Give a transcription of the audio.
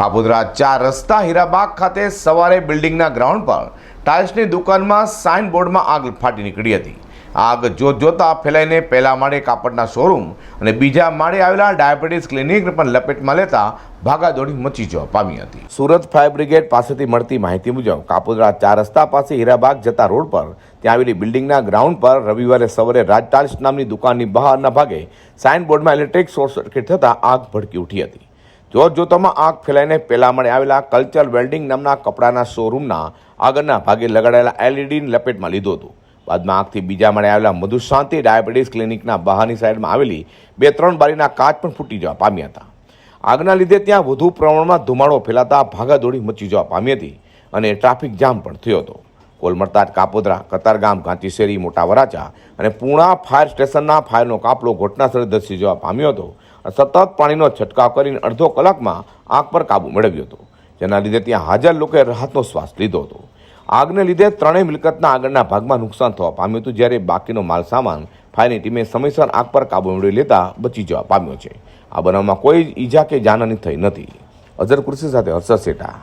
કાપોદ્રા ચાર રસ્તા હીરાબાગ ખાતે સવારે બિલ્ડિંગના ગ્રાઉન્ડ પર ટાઇલ્સની દુકાનમાં સાઇન બોર્ડમાં આગ ફાટી નીકળી હતી. આગ જોત જોતા ફેલાઈને પહેલા માળે કાપડના શોરૂમ અને બીજા માળે આવેલા ડાયાબિટીસ ક્લિનિક પણ લપેટમાં લેતા ભાગાદોડી મચી જવા પામી હતી. સુરત ફાયર બ્રિગેડ પાસેથી મળતી માહિતી મુજબ કાપોદરા ચાર રસ્તા પાસે હીરાબાગ જતા રોડ પર ત્યાં આવેલી બિલ્ડિંગના ગ્રાઉન્ડ પર રવિવારે સવારે રાજ ટાઇલ્સ નામની દુકાનની બહારના ભાગે સાઇન બોર્ડમાં ઇલેક્ટ્રિક શોર્ટ સર્કિટ થતાં આગ ભડકી ઉઠી હતી. જોત જોતામાં આગ ફેલાઈને પહેલાં મળે આવેલા કલ્ચર વેલ્ડિંગ નામના કપડાના શોરૂમના આગળના ભાગે લગાડેલા એલઈડીની લપેટમાં લીધું હતું. બાદમાં આગથી બીજા માળે આવેલા મધુશાંતિ ડાયાબિટીસ ક્લિનિકના બહારની સાઈડમાં આવેલી બે ત્રણ બારીના કાચ પણ ફૂટી જવા પામ્યા હતા. આગના લીધે ત્યાં વધુ પ્રમાણમાં ધુમાડો ફેલાતા ભાગાદોડી મચી જવા પામી હતી અને ટ્રાફિક જામ પણ થયો હતો. કોલ મળતા જ કાપોદ્રા, કતારગામ ગાંચીશેરી મોટા વરાચા અને પૂણા ફાયર સ્ટેશનના ફાયરનો કાપલો ઘટનાસ્થળે ધસી જવા પામ્યો હતો. સતત પાણીનો છંટકાવ કરીને અડધો કલાકમાં આગ પર કાબુ મેળવ્યો હતો, જેના લીધે ત્યાં હાજર લોકોએ રાહતનો શ્વાસ લીધો હતો. આગને લીધે ત્રણેય મિલકતના આગળના ભાગમાં નુકસાન થવા પામ્યું હતું, જ્યારે બાકીનો માલ સામાન ફાયરની ટીમે સમયસર આગ પર કાબુ મેળવી લેતા બચી જવા પામ્યો છે. આ બનાવમાં કોઈ ઈજા કે જાનહાની થઈ નથી. અઝર કૃષિ સાથે હર્ષદ શેઠા.